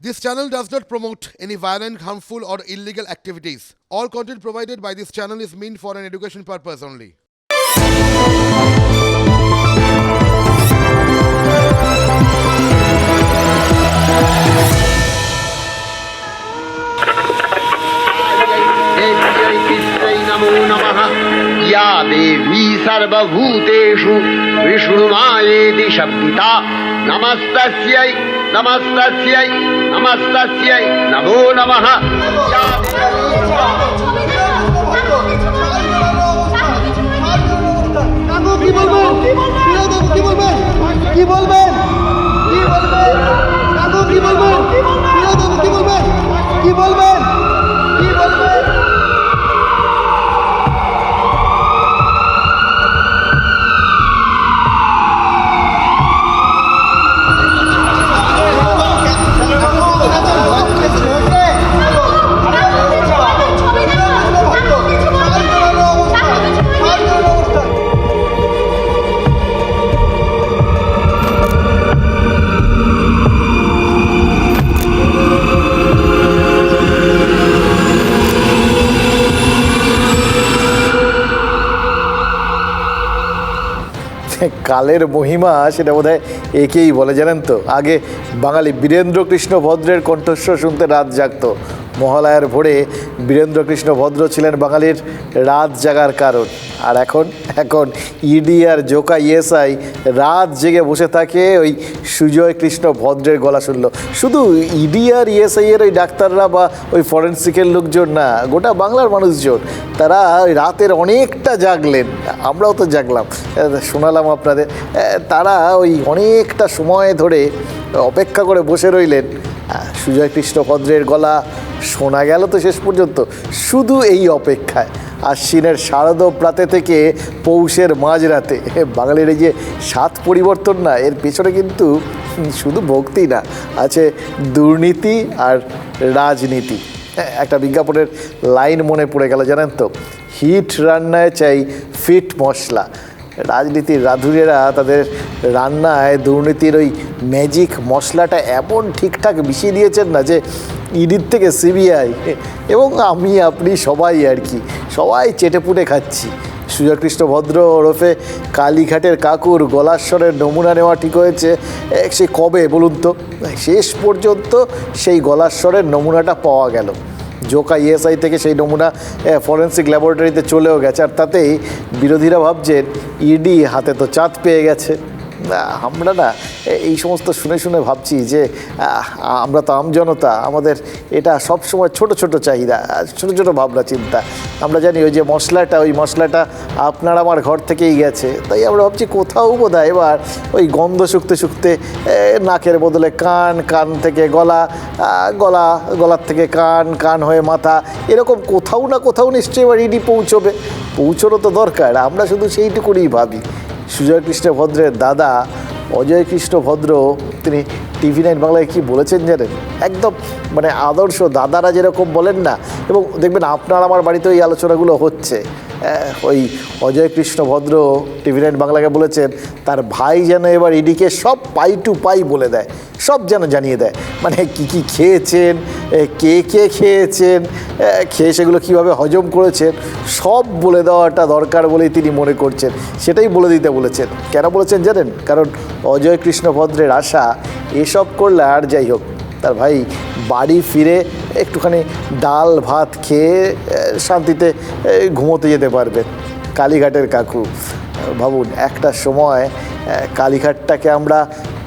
This channel does not promote any violent, harmful, or illegal activities. All content provided by this channel is meant for an education purpose only. देव्यै तिस्रै नमो नमः या देवी सर्वभूतेषु विष्णुमायेति शब्दिता नमस्तस्यै নমস্তাস্যাই নমস্তাস্যাই নমো নমঃ কি বলবেন কি বলবেন কি বলবেন কি বলবেন কি বলবেন কি বলবেন? কালের মহিমা, সেটা বোধ একেই বলে, জানেন তো? আগে বাঙালি বীরেন্দ্র কৃষ্ণ ভদ্রের কণ্ঠস্বর শুনতে রাত জাগতো। মহালয়ার ভোরে বীরেন্দ্রকৃষ্ণ ভদ্র ছিলেন বাঙালির রাত জাগার কারণ। আর এখন এখন ইডি আর জোকা ইএসআই রাত জেগে বসে থাকে ওই সুজয় কৃষ্ণ ভদ্রের গলা শুনলো। শুধু ইডি আর ইএসআই এর ওই ডাক্তাররা বা ওই ফরেন্সিকের লোকজন না, গোটা বাংলার মানুষজন, তারা রাতের অনেকটা জাগলেন। আমরাও তো জাগলাম। শোনালাম আপনাদের। তারা ওই অনেকটা সময় ধরে অপেক্ষা করে বসে রইলেন। সুজয় কৃষ্ণ ভদ্রের গলা শোনা গেল তো শেষ পর্যন্ত। শুধু এই অপেক্ষায়, আশ্বিনের শারদ প্রাতে থেকে পৌষের মাঝরাতে। বাঙালির এই যে সাত পরিবর্তন না, এর পেছনে কিন্তু শুধু ভক্তি না, আছে দুর্নীতি আর রাজনীতি। একটা বিজ্ঞাপনের লাইন মনে পড়ে গেল, জানেন তো? হিট রান্নায় চাই ফিট মশলা। রাজনীতির রাধুরেরা তাদের রান্নায় দুর্নীতির ওই ম্যাজিক মশলাটা এমন ঠিকঠাক মিশিয়ে দিয়েছেন না যে ইডির থেকে সিবিআই এবং আমি, আপনি সবাই আর কি, সবাই চেটেপুটে খাচ্ছি। সুজয়কৃষ্ণ ভদ্র ওরফে কালীঘাটের কাকুর গলাস্বরের নমুনা নেওয়া ঠিক হয়েছে। সে কবে বলুন তো? শেষ পর্যন্ত সেই গলাস্বরের নমুনাটা পাওয়া গেল। জোকা ইএসআই থেকে সেই নমুনা ফরেন্সিক ল্যাবরেটরিতে চলেও গেছে। আর তাতেই বিরোধীরা ভাবছেন, ইডি হাতে তো চাঁদ পেয়ে গেছে। আমরা না এই সমস্ত শুনে শুনে ভাবছি যে আমরা তো আমজনতা, আমাদের এটা সব সময় ছোট ছোট চাহিদা, ছোট ছোট ভাবনা চিন্তা। আমরা জানি ওই যে মশলাটা, ওই মশলাটা আপনার আমার ঘর থেকেই গেছে, তাই আমরা ভাবছি কোথাও বোধ এবার ওই গন্ধ শুকতে শুকতে নাকের বদলে কান কান থেকে গলা গলা, গলার থেকে কান কান হয়ে মাথা, এরকম কোথাও না কোথাও নিশ্চয়ই এবার ইডি পৌঁছবে। পৌঁছানো তো দরকার, আমরা শুধু সেইটুকুনি ভাবি। সুজয় কৃষ্ণ ভদ্রের দাদা অজয় কৃষ্ণ ভদ্র তিনি টিভি নাইন বাংলায় কী বলেছেন জানেন? একদম মানে আদর্শ দাদারা যেরকম বলেন না। এবং দেখবেন আপনার আমার বাড়িতে এই আলোচনাগুলো হচ্ছে। ওই অজয় কৃষ্ণ ভদ্র টিভি নাইন বাংলাকে বলেছেন, তার ভাই যেন এবার ইডিকে সব পাই টু পাই বলে দেয়, সব যেন জানিয়ে দেয়। মানে কি কি খেয়েছেন কে কে খেয়েছেন খেয়ে সেগুলো কীভাবে হজম করেছেন, সব বলে দেওয়াটা দরকার বলেই তিনি মনে করছেন। সেটাই বলে দিতে বলেছেন। কেন বলেছেন জানেন? কারণ অজয় কৃষ্ণ ভদ্রের আশা, এসব করলে আর যাই হোক, তার ভাই বাড়ি ফিরে একটুখানি ডাল, ভাত খেয়ে শান্তিতে ঘুমোতে যেতে পারবেন কালীঘাটের কাকু, ভাবুন, একটা সময় কালীঘাটটাকে আমরা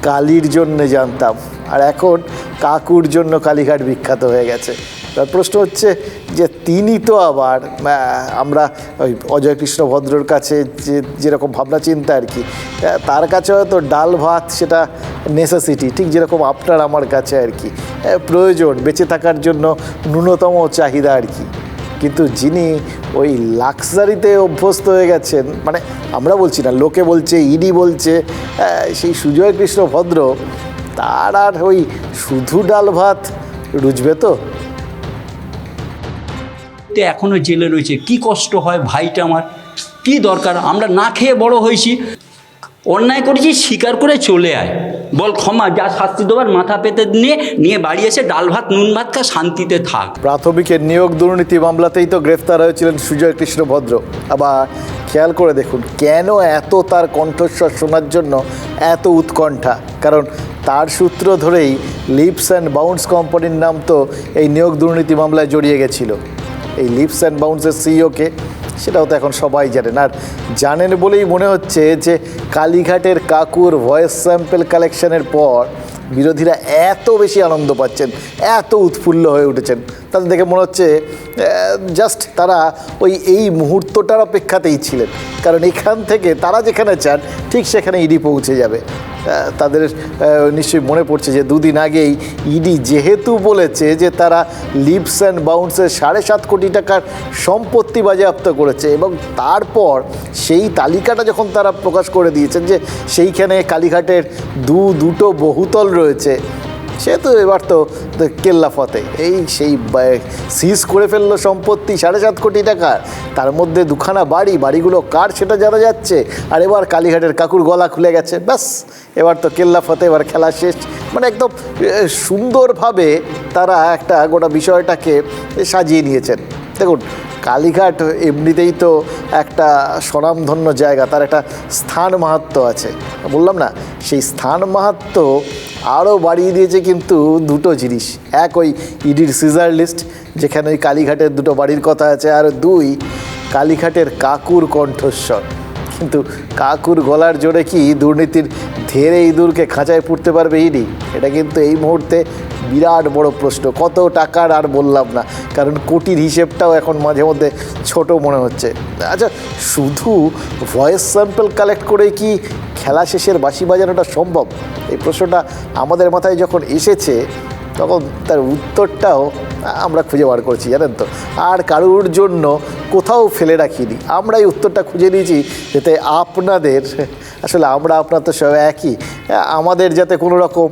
কালীর জন্য জানতাম। আর এখন কাকুর জন্য কালীঘাট বিখ্যাত হয়ে গেছে। তার প্রশ্ন হচ্ছে যে তিনি তো আবার আমরা ওই অজয় কৃষ্ণ ভদ্রর কাছে যে যেরকম ভাবনা চিন্তা আর কি তার কাছে হয়তো ডাল ভাত সেটা নেসেসিটি ঠিক যেরকম আপনার আমার কাছে আর কি প্রয়োজন, বেঁচে থাকার জন্য ন্যূনতম চাহিদা আর কি। কিন্তু যিনি ওই লাক্সারিতে অভ্যস্ত হয়ে গেছেন মানে আমরা বলছি না, লোকে বলছে, ইডি বলছে সেই সুজয় কৃষ্ণ ভদ্র, তার আর ওই শুধু ডাল ভাত, রুজবে তো? তে এখনও জেলে রয়েছে। কি কষ্ট হয় ভাইটা আমার? কি দরকার? আমরা না খেয়ে বড় হয়েছি। অন্যায় করেছি স্বীকার করে চলে আয়। বল ক্ষমা, যা শাস্তি দেবার, মাথা পেতে নিয়ে নিয়ে বাড়ি এসে ডাল ভাত, নুন ভাত খা, শান্তিতে থাক। প্রাথমিকের নিয়োগ দুর্নীতি মামলাতেই তো গ্রেফতার হয়েছিলেন সুজয় কৃষ্ণ ভদ্র। আবার খেয়াল করে দেখুন, কেন এত তার কণ্ঠস্বর শোনার জন্য এত উৎকণ্ঠা? কারণ তার সূত্র ধরেই লিপস অ্যান্ড বাউন্স কোম্পানির নাম তো এই নিয়োগ দুর্নীতি মামলায় জড়িয়ে গেছিল। এই লিপস অ্যান্ড বাউন্সের সিইওকে সেটাও তো এখন সবাই জানেন আর জানেন বলেই মনে হচ্ছে যে কালীঘাটের কাকুর ভয়েস স্যাম্পেল কালেকশনের পর বিরোধীরা এত বেশি আনন্দ পাচ্ছেন, এত উৎফুল্ল হয়ে উঠেছেন। তাদের দেখে মনে হচ্ছে জাস্ট তারা ওই এই মুহূর্তটার অপেক্ষাতেই ছিলেন। কারণ এখান থেকে তারা যেখানে চান, ঠিক সেখানে ইডি পৌঁছে যাবে। তাদের নিশ্চয়ই মনে পড়ছে যে দুদিন আগেই ইডি যেহেতু বলেছে যে তারা লিপস অ্যান্ড বাউন্সের সাড়ে সাত কোটি টাকার সম্পত্তি বাজেয়াপ্ত করেছে এবং তারপর সেই তালিকাটা যখন তারা প্রকাশ করে দিয়েছেন যে সেইখানে কালীঘাটের দু, দুটো বহুতল রয়েছে সে তো এবার তো কেল্লা ফতে। এই সেই সিজ করে ফেলল সম্পত্তি সাড়ে সাত কোটি টাকা। তার মধ্যে দুখানা বাড়ি, বাড়িগুলো কার সেটা জানা যাচ্ছে? আর এবার কালীঘাটের কাকুর গলা খুলে গেছে। ব্যাস, এবার তো কেল্লা ফতে, এবার খেলা শেষ। মানে একদম সুন্দরভাবে তারা একটা গোটা বিষয়টাকে সাজিয়ে নিয়েছেন। দেখুন, কালীঘাট এমনিতেই তো একটা স্বনামধন্য জায়গা, তার একটা স্থান মাহাত্ম আছে। বললাম না, সেই স্থান মাহাত্ম আরও বাড়িয়ে দিয়েছে কিন্তু দুটো জিনিস। এক ওই ইডির সিজার লিস্ট যেখানে ওই কালীঘাটের দুটো বাড়ির কথা আছে, আর দুই কালীঘাটের কাকুর কণ্ঠস্বর। কিন্তু কাকুর গলার জোরে কি দুর্নীতির ধেরে ইঁদুরকে খাঁচায় পুড়তে পারবে ইডি? এটা কিন্তু এই মুহূর্তে বিরাট বড় প্রশ্ন। কত টাকার আর বললাম না। কারণ কোটির হিসেবটাও এখন মাঝে মধ্যে ছোট মনে হচ্ছে। আচ্ছা শুধু ভয়েস স্যাম্পল কালেক্ট করে কি খেলা শেষের বাঁশি বাজানোটা সম্ভব? এই প্রশ্নটা আমাদের মাথায় যখন এসেছে, তখন তার উত্তরটাও আমরা খুঁজে বার করছি, জানেন তো? আর কারুর জন্য কোথাও ফেলে রাখিনি। আমরা এই উত্তরটা খুঁজে নিয়েছি যাতে আপনাদের, আসলে আমরা, আপনার তো সব একই, আমাদের যাতে কোনো রকম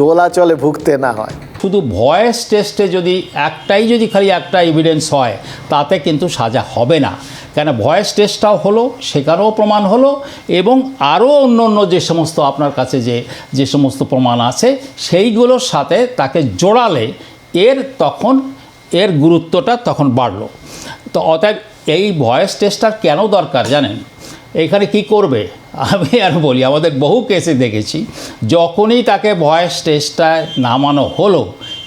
দোলাচলে ভুগতে না হয়। শুধু ভয়েস টেস্টে যদি একটাই, যদি খালি একটা এভিডেন্স হয়, তাতে কিন্তু সাজা হবে না। কেন ভয়েস টেস্টটাও হলো, সেখানেও প্রমাণ হলো, এবং আরও অন্য অন্য যে সমস্ত আপনার কাছে যে যে সমস্ত প্রমাণ আছে, সেইগুলোর সাথে তাকে জোড়ালে এর তখন এর গুরুত্বটা তখন বাড়লো। তো অতএব এই ভয়েস টেস্টটার কেন দরকার জানেন? এখানে কি করবে? আমি আর বলি, আমাদের বহু কেসে দেখেছি, যখনই তাকে ভয়েস টেস্টটায় নামানো হলো,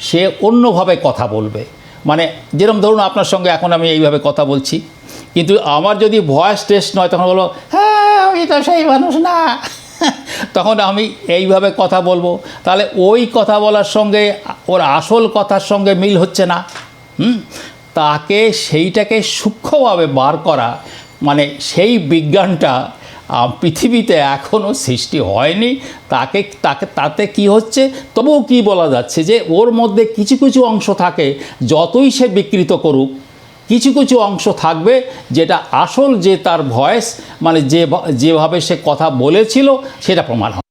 সে অন্যভাবে কথা বলবে। মানে যেরকম ধরুন আপনার সঙ্গে এখন আমি এইভাবে কথা বলছি, কিন্তু আমার যদি ভয়েস টেস্ট নয় তখন বলব হ্যাঁ আমি তো সেই মানুষ না। তখন আমি এইভাবে কথা বলব। তাহলে ওই কথা বলার সঙ্গে, ওর আসল কথার সঙ্গে মিল হচ্ছে না। হুম? তাকে সেইটাকে সূক্ষ্মভাবে বার করা মানে সেই বিজ্ঞানটা পৃথিবীতে এখনও সৃষ্টি হয়নি। তাকে তাকে, তাতে কি হচ্ছে? তবুও কি বলা যাচ্ছে যে, ওর মধ্যে কিছু কিছু অংশ থাকে, যতই সে বিকৃত করুক কিছু কিছু অংশ থাকবে যেটা আসল যে তার ভয়েস মানে যে যেভাবে সে কথা বলেছিল, সেটা প্রমাণ হবে।